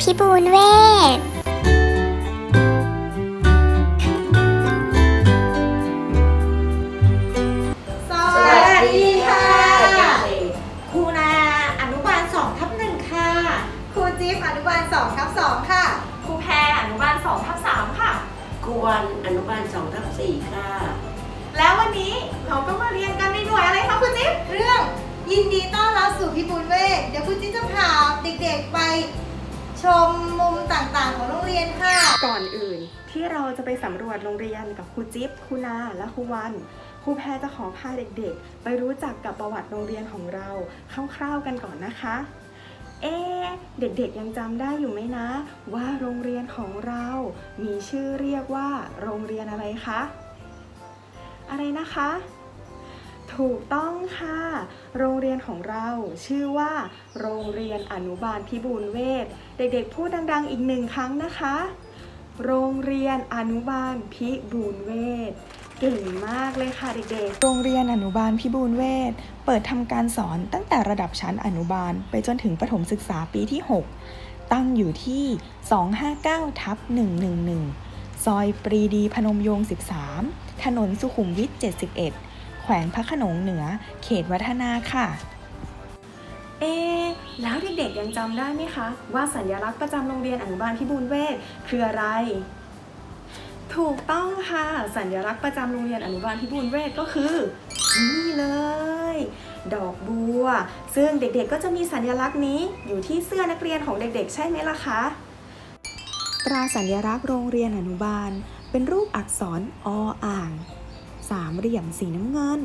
พิบูลเวทสวัสดีค่ะ ครูนาอนุบาล2ทับหนึ่งค่ะ ครูจิ๊บอนุบาล2ทับ2ค่ะ ครูแพรอนุบาล2ทับ3ค่ะ ครูวันอนุบาล2ทับ4ค่ะ แล้ววันนี้เราก็มาเรียนกันในหน่วยอะไรคะครูจิ๊บเรื่องยินดีต้อนรับสู่พิ ชมมุมต่างๆ ของโรงเรียนค่ะ ก่อนอื่นที่เราจะไปสำรวจโรงเรียนกับครูจิ๊บครูนาและครูวันครูแพรจะขอพาเด็กๆ ไปรู้จักกับประวัติโรงเรียนของเราคร่าวๆกันก่อนนะคะ เอ๊เด็กๆยังจำได้อยู่ไหมนะ ว่าโรงเรียนของเรา มีชื่อเรียกว่า โรงเรียนอะไรคะ อะไรนะคะ ถูกต้องค่ะ โรงเรียนของเราชื่อว่า โรงเรียนอนุบาลพิบูลเวทเด็กๆ พูดดังๆ อีกหนึ่งครั้งนะคะ โรงเรียนอนุบาลพิบูลเวทเก่งมากเลยค่ะเด็กๆ โรงเรียนอนุบาลพิบูลเวทเปิดทำการสอนตั้งแต่ระดับชั้นอนุบาลไปจนถึงประถมศึกษาปีที่ 6 ตั้งอยู่ที่ 259ทับ111 ซอยปรีดีพนมยงค์ 13 ถนนสุขุมวิท 71 วงพระขนงเหนือ เขตวัฒนาค่ะ เอ แล้วเด็กๆยังจำได้ไหมคะ ว่าสัญลักษณ์ประจำโรงเรียนอนุบาลพิบูลเวทคืออะไร ถูกต้องค่ะ สัญลักษณ์ประจำโรงเรียนอนุบาลพิบูลเวทก็คือ นี่เลย ดอกบัว ซึ่งเด็กๆก็จะมีสัญลักษณ์นี้อยู่ที่เสื้อนักเรียนของเด็กๆ ใช่ไหมล่ะคะตราสัญลักษณ์โรงเรียนอนุบาล เป็นรูปอักษรออ่าง สามเหลี่ยมสีน้ำเงิน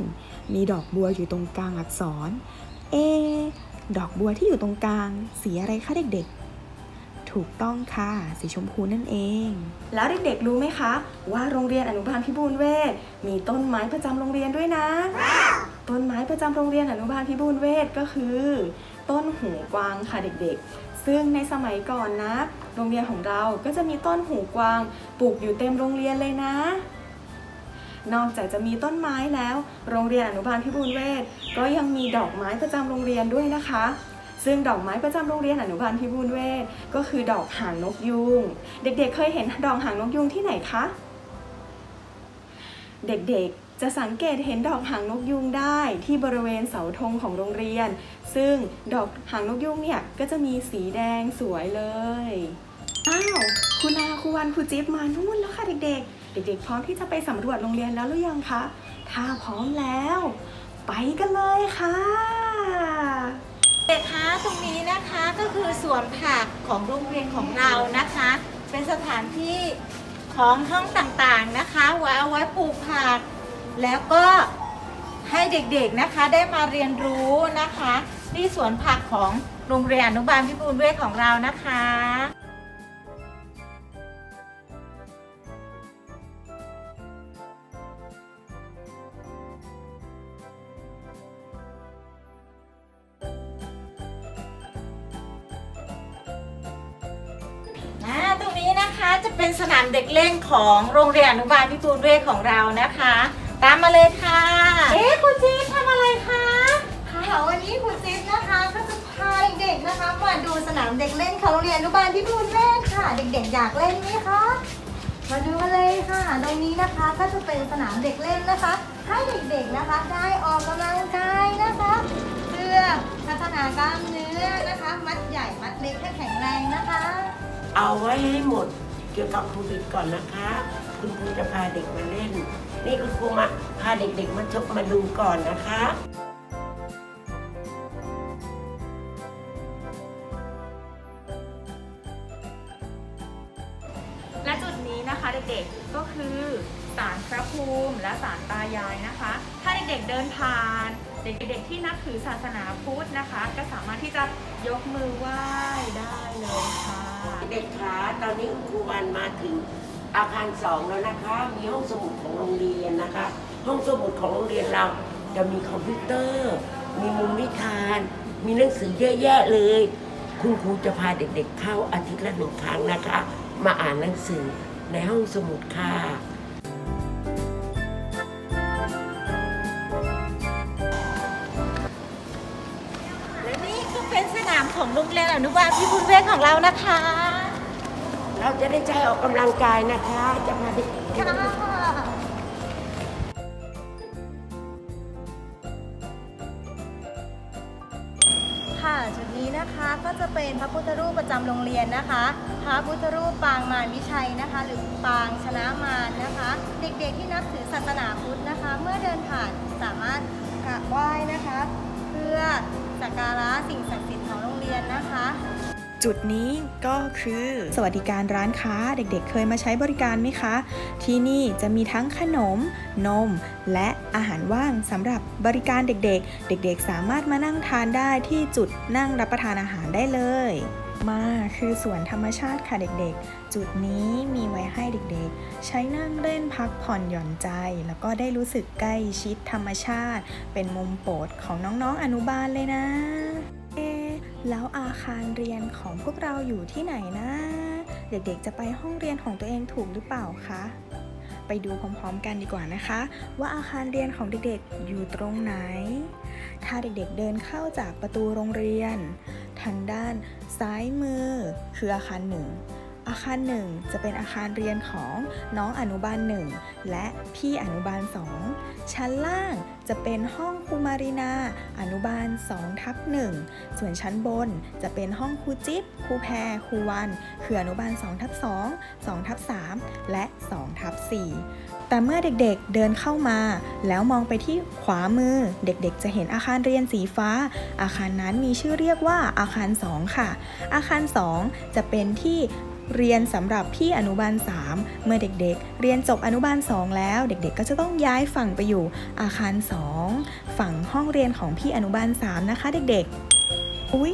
มีดอกบัวอยู่ตรงกลางอักษร เอ ดอกบัวที่อยู่ตรงกลาง สีอะไรคะเด็กๆ ถูกต้องค่ะ สีชมพูนั่นเอง แล้วเด็กๆรู้ไหมคะ ว่าโรงเรียนอนุบาลพิบูลเวทมีต้นไม้ประจำโรงเรียนด้วยนะ ต้นไม้ประจำโรงเรียนอนุบาลพิบูลเวทก็คือ ต้นหูกวางค่ะเด็กๆซึ่งในสมัยก่อนนะ โรงเรียนของเราก็จะมีต้นหูกวางปลูกอยู่เต็มโรงเรียนเลยนะ นอกจากจะมีต้นไม้แล้ว โรงเรียนอนุบาลพิบูลเวทก็ยังมีดอกไม้ประจำโรงเรียนด้วยนะคะ ซึ่งดอกไม้ประจำโรงเรียนอนุบาลพิบูลเวทก็คือดอกหางนกยูงเด็กๆเคยเห็นดอกหางนกยูงที่ไหนคะ เด็กๆจะสังเกตเห็นดอกหางนกยูงได้ที่บริเวณเสาธงของโรงเรียน ซึ่งดอกหางนกยูงเนี่ยก็จะมีสีแดงสวยเลย อ้าว คุณอาครูวันครูจิ๊บมานู่นแล้วค่ะเด็กๆ เด็กๆพร้อมที่จะไปสำรวจโรงเรียนแล้วหรือยังคะ ถ้าพร้อมแล้ว ไปกันเลยค่ะ เด็กคะตรงนี้นะคะก็คือสวนผักของโรงเรียนของเรานะคะ เป็นสถานที่ของห้องต่างๆนะคะไว้เอาไว้ปลูกผัก แล้วก็ให้เด็กๆนะคะได้มาเรียนรู้นะคะ ที่สวนผักของโรงเรียนอนุบาลพิบูลเวทของเรานะคะ เป็นสนามเด็กเล่นของโรงเรียนอนุบาลพิบูลเวทของเรานะคะ ตามมาเลยค่ะ เอ๊ะคุณจี๊ดทำอะไรคะค่ะวันนี้ครูจิ๊บนะคะก็จะพาเด็กๆนะคะมาดูสนามเด็กเล่นของโรงเรียนอนุบาลพิบูลเวทค่ะ เด็กๆอยากเล่นไหมคะมาดูกันเลยค่ะ ตรงนี้นะคะก็จะเป็นสนามเด็กเล่นนะคะให้เด็กๆนะคะได้ออกกำลังกายนะคะเพื่อพัฒนากล้ามเนื้อนะคะ มัดใหญ่มัดเล็กให้แข็งแรงนะคะ เอาไว้ให้หมด เกี่ยวกับโควิดก่อนนะคะ คุณครูจะพาเด็กมาเล่น นี่คุณครูมาพาเด็กๆมาชมมาดูก่อนนะคะและจุดนี้นะคะเด็กๆก็คือศาลพระภูมิและศาลตายายนะคะ ถ้าเด็กๆเดินผ่าน เด็กๆที่นับถือศาสนาพุทธนะคะ ก็สามารถที่จะยกมือไหว้ได้เลยค่ะ เด็กคะตอนนี้คุณครูวันมาถึงอาคารสองแล้วนะคะ มีห้องสมุดของโรงเรียนนะคะ ห้องสมุดของโรงเรียนเราจะมีคอมพิวเตอร์ มีมุมนิทาน มีหนังสือเยอะแยะเลย คุณครูจะพาเด็กๆเข้าอาทิตย์ละหนึ่งครั้งนะคะ มาอ่านหนังสือในห้องสมุดค่ะและนี่ก็เป็นสนามของโรงเรียนอนุบาลพิบูลเวชของเรานะคะ เราจะได้ใจออกกำลังกายนะคะ จะพาด็กๆค่ะค่ะจุดนี้นะคะก็จะเป็นพระพุทธรูปประจำโรงเรียนนะคะ พระพุทธรูปปางมารวิชัยนะคะ หรือปางชนะมารนะคะ เด็กๆที่นับถือศาสนาพุทธนะคะ เมื่อเดินผ่านสามารถกราบไหว้นะคะ เพื่อสักการะสิ่งศักดิ์สิทธิ์ของโรงเรียนนะคะ จุดนี้ก็คือ สวัสดิการร้านค้าเด็กๆเคยมาใช้บริการไหมคะ ที่นี่จะมีทั้งขนม นม และอาหารว่างสำหรับบริการเด็กๆ เด็กๆ สามารถมานั่งทานได้ที่จุดนั่งรับประทานอาหารได้เลยมาคือสวนธรรมชาติค่ะเด็กๆ จุดนี้มีไว้ให้เด็กๆ ใช้นั่งเล่นพักผ่อนหย่อนใจ แล้วก็ได้รู้สึกใกล้ชิดธรรมชาติ เป็นมุมโปรดของน้องๆอนุบาลเลยนะเอะ แล้วอาคารเรียนของพวกเราอยู่ที่ไหนนะ เด็กๆจะไปห้องเรียนของตัวเองถูกหรือเปล่าคะ ไปดูพร้อมๆกันดีกว่านะคะ ว่าอาคารเรียนของเด็กๆอยู่ตรงไหน ถ้าเด็กๆเดินเข้าจากประตูโรงเรียน ทางด้านซ้ายมือคืออาคารหนึ่ง อาคารหนึ่งจะเป็นอาคารเรียนของน้องอนุบาลหนึ่งและพี่อนุบาลสองชั้นล่างจะเป็นห้องครูมารินาอนุบาล2ทับ1ส่วนชั้นบนจะเป็นห้องครูจิ๊บครูแพรครูวันคืออนุบาล2ทับ2 2ทับ3และ2ทับ4แต่เมื่อเด็กๆเดินเข้ามา แล้วมองไปที่ขวามือ เด็กๆ จะเห็นอาคารเรียนสีฟ้า อาคารนั้นมีชื่อเรียกว่าอาคาร 2 ค่ะ อาคาร 2 จะเป็นที่ เรียนสำหรับพี่อนุบาล 3 เมื่อเด็กๆ เรียนจบอนุบาล 2 แล้ว เด็กๆ ก็จะต้องย้ายฝั่งไปอยู่อาคาร 2 ฝั่งห้องเรียนของพี่อนุบาล 3 นะคะ เด็กๆ อุ๊ย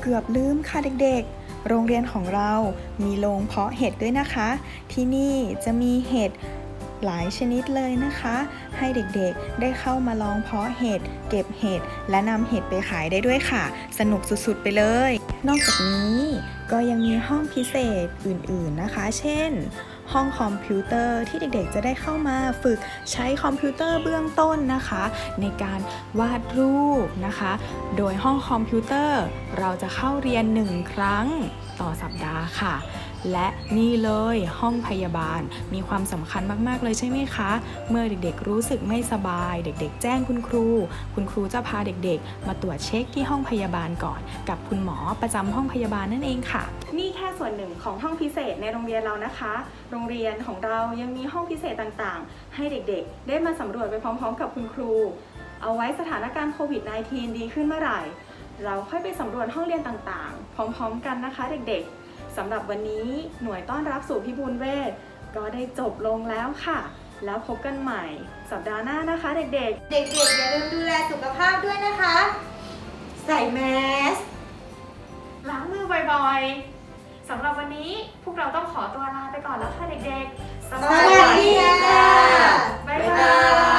เกือบลืมค่ะเด็กๆ โรงเรียนของเรามีโรงเพาะเห็ดด้วยนะคะ ที่นี่จะมีเห็ด หลายชนิดเลยนะคะ ให้เด็กๆได้เข้ามาลองเพาะเห็ดเก็บเห็ดและนำเห็ดไปขายได้ด้วยค่ะ สนุกสุดๆไปเลย นอกจากนี้ก็ยังมีห้องพิเศษอื่นๆนะคะ เช่น ห้องคอมพิวเตอร์ที่เด็กๆ จะได้เข้ามาฝึกใช้คอมพิวเตอร์เบื้องต้นนะคะ ในการวาดรูปนะคะ โดยห้องคอมพิวเตอร์เราจะเข้าเรียน 1 ครั้งต่อสัปดาห์ค่ะ และนี่เลยห้องพยาบาล มีความสำคัญมากๆเลยใช่ไหมคะ เมื่อเด็กๆรู้สึกไม่สบาย เด็กๆ แจ้งคุณครู คุณครูจะพาเด็กๆ มาตรวจเช็คที่ห้องพยาบาลก่อน กับคุณหมอประจำห้องพยาบาลนั่นเองค่ะ นี่แค่ส่วนหนึ่งของห้องพิเศษในโรงเรียนเรานะคะ โรงเรียนของเรายังมีห้องพิเศษต่างๆ ให้เด็กๆ ได้มาสำรวจไปพร้อมๆ กับคุณครู เอาไว้สถานการณ์โควิด -19 ดีขึ้นเมื่อไหร่ เราค่อยไปสำรวจห้องเรียนต่างๆ พร้อมๆ กันนะคะเด็กๆ สำหรับวันนี้หน่วยต้อนรับสู่พิบูลเวทก็ได้จบลงแล้วค่ะ แล้วพบกันใหม่ สัปดาห์หน้านะคะเด็กเด็กๆอย่าลืมดูแลสุขภาพด้วยนะคะ ใส่แมสๆล้างมือบ่อยๆสำหรับวันนี้พวกเราต้องขอตัวลาไปก่อนแล้วค่ะเด็กๆ สวัสดีค่ะ